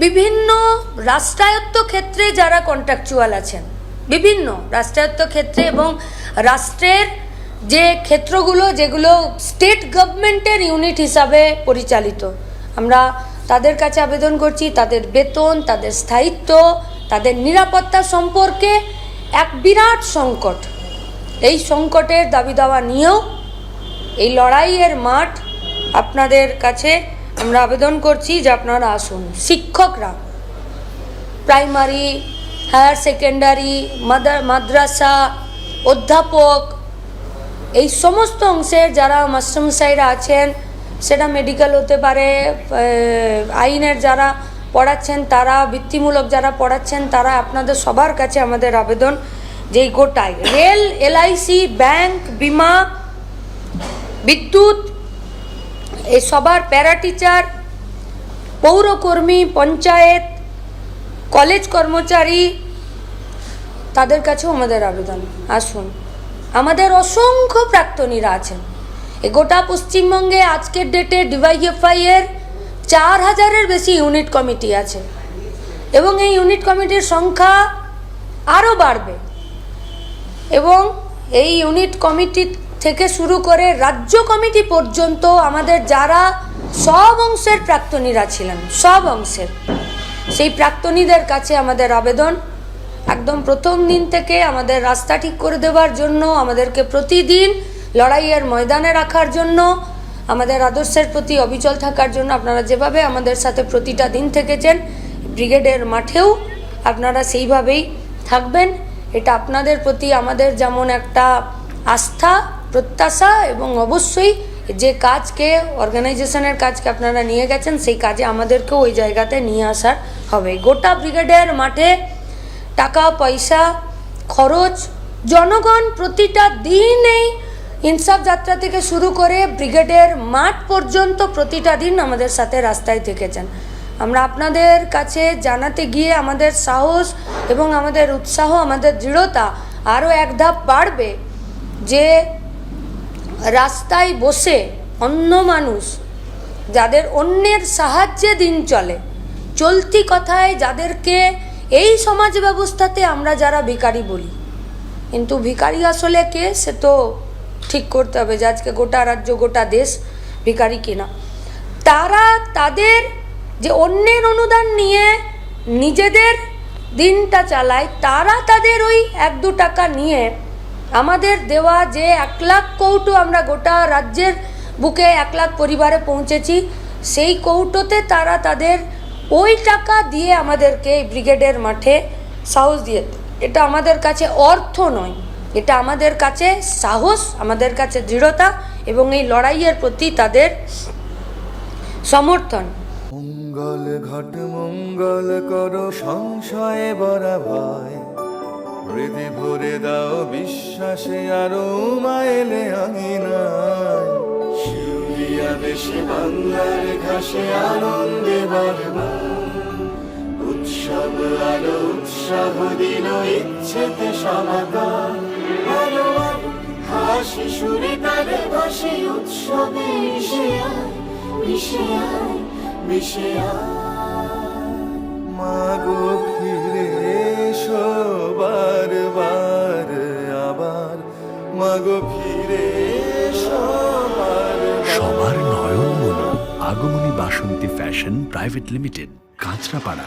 বিভিন্ন রাষ্ট্রায়ত্ত ক্ষেত্রে যারা কন্ট্রাকচুয়াল আছেন, বিভিন্ন রাষ্ট্রায়ত্ত ক্ষেত্রে এবং রাষ্ট্রের যে ক্ষেত্রগুলো যেগুলো স্টেট গভর্নমেন্টের ইউনিট হিসাবে পরিচালিত। আমরা তাদের কাছে আবেদন করছি, তাদের বেতন, তাদের স্থায়িত্ব, তাদের নিরাপত্তা সম্পর্কে এক বিরাট সংকট। এই সংকটের দাবি দাওয়া নিয়েও এই লড়াইয়ের মাঠ আপনাদের কাছে আমরা আবেদন করছি যে আপনারা আসুন। শিক্ষকরা, প্রাইমারি, হায়ার সেকেন্ডারি মাদার মাদ্রাসা, অধ্যাপক, এই সমস্ত অংশের যারা মাস্টারমশাইরা আছেন, সেটা মেডিকেল হতে পারে আইনের যারা পড়াচ্ছেন, তারা বৃত্তিমূলক যারা পড়াচ্ছেন, তারা আপনাদের সবার কাছে আমাদের আবেদন যে গোটায়। রেল, এলআইসি, ব্যাংক, বিমা, বিদ্যুৎ এই সবার প্যারা টিচার পৌরকর্মী, পঞ্চায়েত, কলেজ কর্মচারী, তাদের কাছেও আমাদের আবেদন। আসুন। আমাদের অসংখ্য প্রাক্তনীরা আছেন। এ গোটা পশ্চিমবঙ্গে আজকের ডেটে ডিওয়াইএফআই এর চার হাজারের বেশি ইউনিট কমিটি আছে এবং এই ইউনিট কমিটির সংখ্যা আরও বাড়বে এবং এই ইউনিট কমিটি থেকে শুরু করে রাজ্য কমিটি পর্যন্ত আমাদের যারা সব অংশের প্রাক্তনীরা ছিলেন, সব অংশের, সেই প্রাক্তনীদের কাছে আমাদের আবেদন। একদম প্রথম দিন থেকে আমাদের রাস্তা ঠিক করে দেওয়ার জন্য, আমাদেরকে প্রতিদিন লড়াইয়ের ময়দানে রাখার জন্য, আমাদের আদর্শের প্রতি অবিচল থাকার জন্য আপনারা যেভাবে আমাদের সাথে প্রতিটা দিন থেকেছেন, ব্রিগেডের মাঠেও আপনারা সেইভাবেই থাকবেন। এটা আপনাদের প্রতি আমাদের যেমন একটা আস্থা প্রত্যাশা এবং অবশ্যই যে কাজকে অর্গানাইজেশনের কাজকে আপনারা নিয়ে গেছেন, সেই কাজে আমাদেরকেও ওই জায়গাতে নিয়ে আসার হবে। গোটা ব্রিগেডের মাঠে টাকা, পয়সা, খরচ, জনগণ প্রতিটা দিনেই ইনসাফ যাত্রা থেকে শুরু করে ব্রিগেডের মাঠ পর্যন্ত প্রতিটা দিন আমাদের সাথে রাস্তায় থেকেছেন। আমরা আপনাদের কাছে জানাতে গিয়ে আমাদের সাহস এবং আমাদের উৎসাহ, আমাদের দৃঢ়তা আরও এক ধাপ বাড়বে যে রাস্তায় বসে অন্য মানুষ যাদের অন্যের সাহায্যে দিন চলে। চলতি কথায় যাদেরকে এই সমাজ ব্যবস্থাতে আমরা যারা ভিখারি বলি। কিন্তু ভিখারি আসলে কে? সে তো ঠিক করতে হবে যে আজকে গোটা রাজ্য, গোটা দেশ ভিখারি কিনা। তারা তাদের যে অন্যের অনুদান নিয়ে নিজেদের দিনটা চালায়, তারা তাদের ওই এক দু টাকা নিয়ে আমাদের দেওয়া যে এক লাখ কৌটো আমরা গোটা রাজ্যের বুকে এক লাখ পরিবারে পৌঁছেছি, সেই কৌটোতে তারা তাদের ওই টাকা দিয়ে আমাদেরকে এই ব্রিগেডের মাঠে সাহস দিয়ে এটা আমাদের কাছে অর্থ নয়, এটা আমাদের কাছে সাহস, আমাদের কাছে দৃঢ়তা এবং এই লড়াইয়ের প্রতি তাদের সমর্থন। মঙ্গল ঘট মঙ্গল করো, সংশয়ে বরা ভয় হৃদে ভরে দাও বিশ্বাসে, আরও মাইলে আঙিনায়। শিউরিয়া দেশে, বাংলার ঘাসে আনন্দে বারবার উৎসব আলো, উৎসাহ দিল ইচ্ছেতে আলো হাসি সুরে তালে ভাসে উৎসবে মিশে আয় মিশে আয় মিশে আয়। Basanti fashion private limited Kanchrapara.